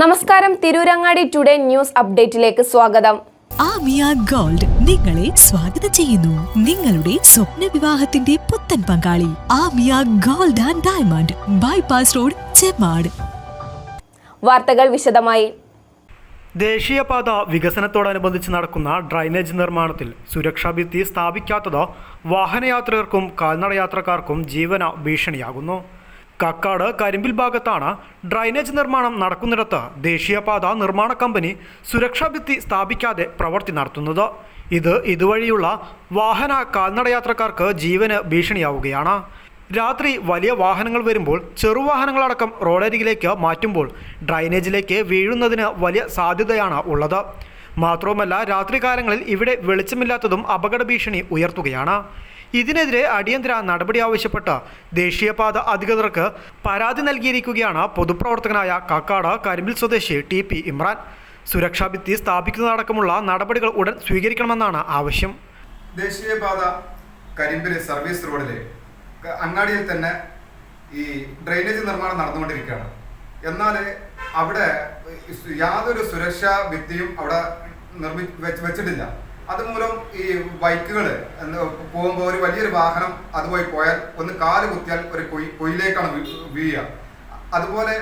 നമസ്കാരം. Tirurangadi today news അപ്ഡേറ്റിലേക്ക് സ്വാഗതം. Amiya gold നിങ്ങളെ സ്വാഗതം ചെയ്യുന്നു. നിങ്ങളുടെ സ്വപ്ന വിവാഹത്തിന്റെ പുത്തൻ പങ്കാളി Amiya gold and diamond bypass road Chemmad വാർത്തകൾ വിശദമായി. ദേശീയപാത വികസനത്തോടനുബന്ധിച്ച് നടക്കുന്ന ഡ്രൈനേജ് നിർമ്മാണത്തിൽ സുരക്ഷാ ഭിത്തി സ്ഥാപിക്കാത്തത് വാഹനയാത്രികർക്കും കാൽനടയാത്രക്കാർക്കും ജീവന ഭീഷണിയാകുന്നു. കക്കാട് കരിമ്പിൽ ഭാഗത്താണ് ഡ്രൈനേജ് നിർമ്മാണം നടക്കുന്നിടത്ത് ദേശീയപാത നിർമ്മാണ കമ്പനി സുരക്ഷാ ഭിത്തി സ്ഥാപിക്കാതെ പ്രവൃത്തി നടത്തുന്നത്. ഇത് ഇതുവഴിയുള്ള വാഹന കാൽനടയാത്രക്കാർക്ക് ജീവന് ഭീഷണിയാവുകയാണ്. രാത്രി വലിയ വാഹനങ്ങൾ വരുമ്പോൾ ചെറുവാഹനങ്ങളടക്കം റോഡരികിലേക്ക് മാറ്റുമ്പോൾ ഡ്രൈനേജിലേക്ക് വീഴുന്നതിന് വലിയ സാധ്യതയാണ് ഉള്ളത്. മാത്രവുമല്ല രാത്രികാലങ്ങളിൽ ഇവിടെ വെളിച്ചമില്ലാത്തതും അപകട ഭീഷണി ഉയർത്തുകയാണ്. ഇതിനെതിരെ അടിയന്തര നടപടി ആവശ്യപ്പെട്ട് ദേശീയപാത അധികൃതർക്ക് പരാതി നൽകിയിരിക്കുകയാണ് പൊതുപ്രവർത്തകനായ കാക്കാട് കരിമ്പിൽ സ്വദേശി ടി പി ഇമ്രാൻ. സുരക്ഷാ ഭിത്തി സ്ഥാപിക്കുന്നതടക്കമുള്ള നടപടികൾ ഉടൻ സ്വീകരിക്കണമെന്നാണ് ആവശ്യം. ദേശീയപാത കരിമ്പിലെ സർവീസ് റോഡിലെ അങ്ങാടിയിൽ തന്നെ ഈ ഡ്രെയിനേജ് നിർമ്മാണം നടന്നുകൊണ്ടിരിക്കുകയാണ്. എന്നാൽ അവിടെ യാതൊരു സുരക്ഷാ ഭിത്തിയും അവിടെ നിർമ്മി വെച്ച് വെച്ചിട്ടില്ല. അതുമൂലം ഈ ബൈക്കുകൾ പോകുമ്പോൾ ഒരു വലിയൊരു വാഹനം അതുപോയി പോയാൽ ഒന്ന് കാൽ കുത്തിയാൽ ഒരു കൊയ് കൊയിലേക്കാണ് വീഴുക. അതുപോലെ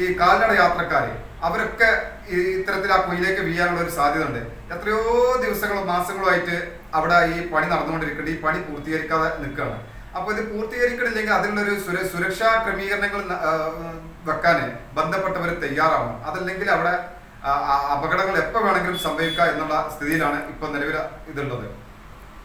ഈ കാൽനട യാത്രക്കാർ അവരൊക്കെ ഈ ഇത്തരത്തിൽ ആ കുയിലേക്ക് വീഴാനുള്ള ഒരു സാധ്യത ഉണ്ട് എത്രയോ ദിവസങ്ങളും മാസങ്ങളുമായിട്ട് അവിടെ ഈ പണി നടന്നുകൊണ്ടിരിക്കുന്നുണ്ട്. ഈ പണി പൂർത്തീകരിക്കാതെ നിൽക്കുകയാണ്. അപ്പോൾ ഇത് പൂർത്തീകരിക്കണില്ലെങ്കിൽ അതിനുള്ളൊരു സുര സുരക്ഷാ ക്രമീകരണങ്ങൾ വെക്കാൻ ബന്ധപ്പെട്ടവർ തയ്യാറാവണം. അതല്ലെങ്കിൽ അവിടെ അപകടങ്ങൾ എപ്പോൾ വേണമെങ്കിലും സംഭവിക്കാം എന്നുള്ള സ്ഥിതിയിലാണ് ഇപ്പൊ നിലവിൽ ഇതുള്ളത്.